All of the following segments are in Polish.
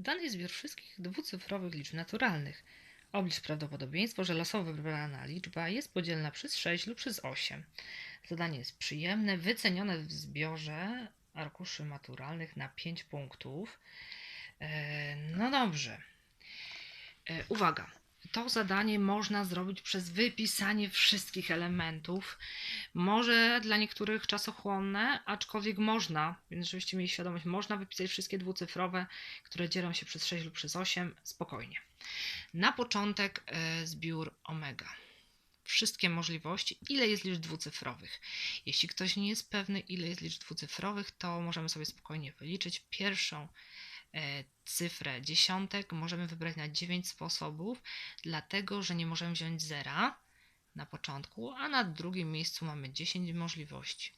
Dany zbiór wszystkich dwucyfrowych liczb naturalnych. Oblicz prawdopodobieństwo, że losowo wybrana liczba jest podzielna przez 6 lub przez 8. Zadanie jest przyjemne, wycenione w zbiorze arkuszy maturalnych na 5 punktów. E, No dobrze. E, Uwaga. To zadanie można zrobić przez wypisanie wszystkich elementów. Może dla niektórych czasochłonne, aczkolwiek można, więc żebyście mieli świadomość, można wypisać wszystkie dwucyfrowe, które dzielą się przez 6 lub przez 8 spokojnie. Na początek e, zbiór omega. Wszystkie możliwości, ile jest liczb dwucyfrowych. Jeśli ktoś nie jest pewny, ile jest liczb dwucyfrowych, to możemy sobie spokojnie wyliczyć. Pierwszą cyfrę dziesiątek możemy wybrać na 9 sposobów, dlatego że nie możemy wziąć zera na początku, a na drugim miejscu mamy 10 możliwości.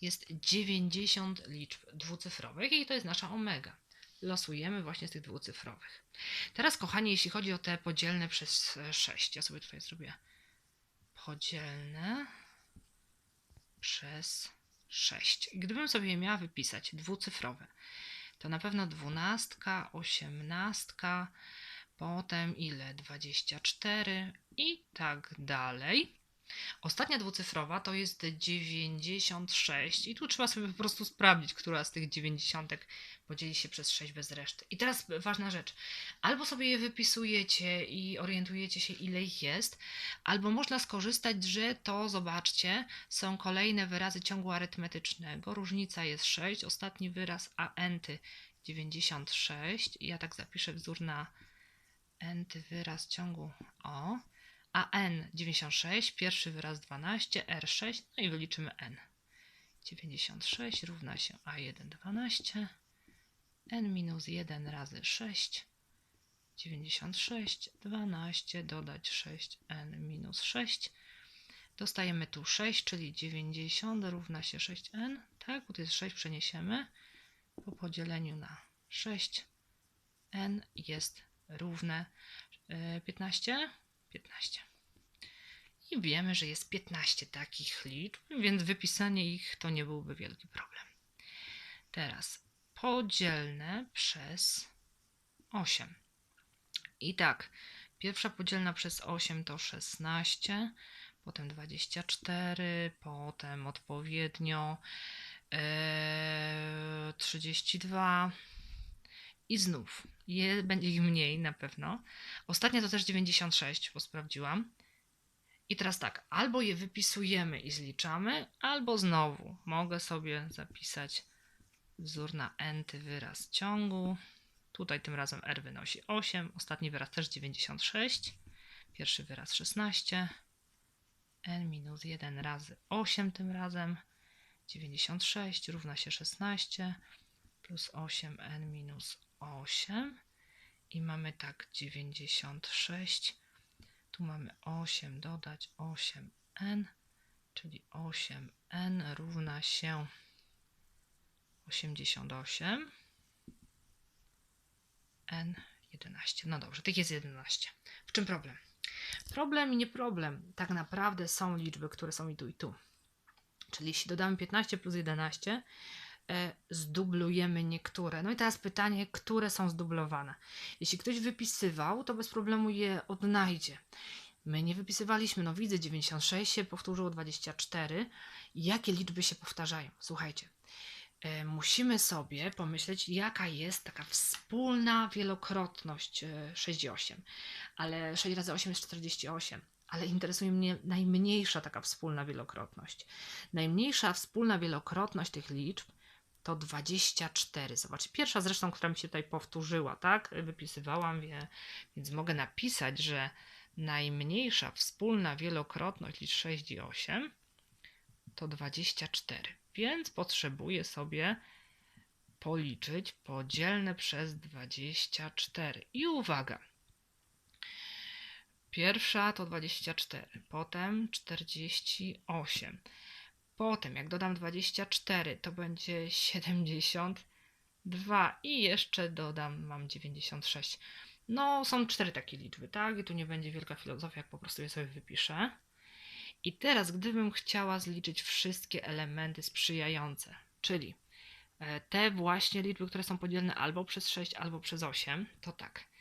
Jest 90 liczb dwucyfrowych i to jest nasza omega. Losujemy właśnie z tych dwucyfrowych. Teraz, kochani, jeśli chodzi o te podzielne przez e, 6, ja sobie tutaj zrobię podzielne przez 6. Gdybym sobie miała wypisać dwucyfrowe, to na pewno dwunastka, osiemnastka, potem ile? 24 i tak dalej. Ostatnia dwucyfrowa to jest 96 i tu trzeba sobie po prostu sprawdzić, która z tych 90 podzieli się przez 6 bez reszty. I teraz ważna rzecz. Albo sobie je wypisujecie i orientujecie się ile ich jest, albo można skorzystać, że to zobaczcie, są kolejne wyrazy ciągu arytmetycznego. Różnica jest 6, ostatni wyraz a enty 96. I ja tak zapiszę wzór na enty wyraz ciągu o. A n 96, pierwszy wyraz 12, r6, no i wyliczymy n. 96 równa się a1 12, n minus 1 razy 6, 96, 12, dodać 6n minus 6. Dostajemy tu 6, czyli 90 równa się 6n, tak, bo to jest 6 przeniesiemy. Po podzieleniu na 6, n jest równe e, 15, 15. I wiemy, że jest 15 takich liczb, więc wypisanie ich to nie byłby wielki problem. Teraz podzielne przez 8. I tak, pierwsza podzielna przez 8 to 16, potem 24, potem odpowiednio e, 32 i znów je, będzie ich mniej na pewno. Ostatnia to też 96, bo sprawdziłam. I teraz tak, albo je wypisujemy i zliczamy, albo znowu mogę sobie zapisać wzór na enty wyraz ciągu. Tutaj tym razem r wynosi 8, ostatni wyraz też 96, pierwszy wyraz 16, n minus 1 razy 8 tym razem, 96 równa się 16 plus 8n minus 8 i mamy tak 96 tu mamy 8 dodać 8n, czyli 8n równa się 88 n 11. No dobrze, tych jest 11. W czym problem? Problem i nie problem. Tak naprawdę są liczby, które są i tu, i tu. Czyli jeśli dodamy 15 plus 11, e, zdublujemy niektóre. No i teraz pytanie, które są zdublowane. Jeśli ktoś wypisywał, to bez problemu je odnajdzie. My nie wypisywaliśmy, no widzę 96 się powtórzyło 24. Jakie liczby się powtarzają? Słuchajcie, e, musimy sobie pomyśleć, jaka jest taka wspólna wielokrotność e, 6 i 8. Ale 6 razy 8 jest 48. Ale interesuje mnie najmniejsza taka wspólna wielokrotność. Najmniejsza wspólna wielokrotność tych liczb to 24. Zobaczcie, pierwsza zresztą, która mi się tutaj powtórzyła, tak? Wypisywałam, wie, więc mogę napisać, że najmniejsza wspólna wielokrotność liczb 6 i 8 to 24. Więc potrzebuję sobie policzyć podzielne przez 24. I uwaga. Pierwsza to 24, potem 48. Potem, jak dodam 24, to będzie 72 i jeszcze dodam, mam 96. No, są cztery takie liczby, tak? I tu nie będzie wielka filozofia, po prostu je sobie wypiszę. I teraz, gdybym chciała zliczyć wszystkie elementy sprzyjające, czyli e, te właśnie liczby, które są podzielne albo przez 6, albo przez 8, to tak.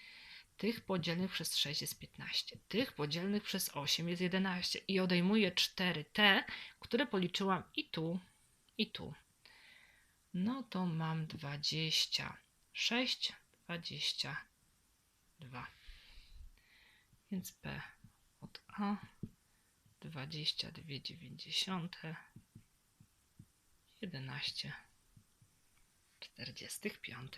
Tych podzielnych przez 6 jest 15. Tych podzielnych przez 8 jest 11. I odejmuję 4 te, które policzyłam i tu, i tu. No to mam 26, 22. Więc P od A 22,9 11 45.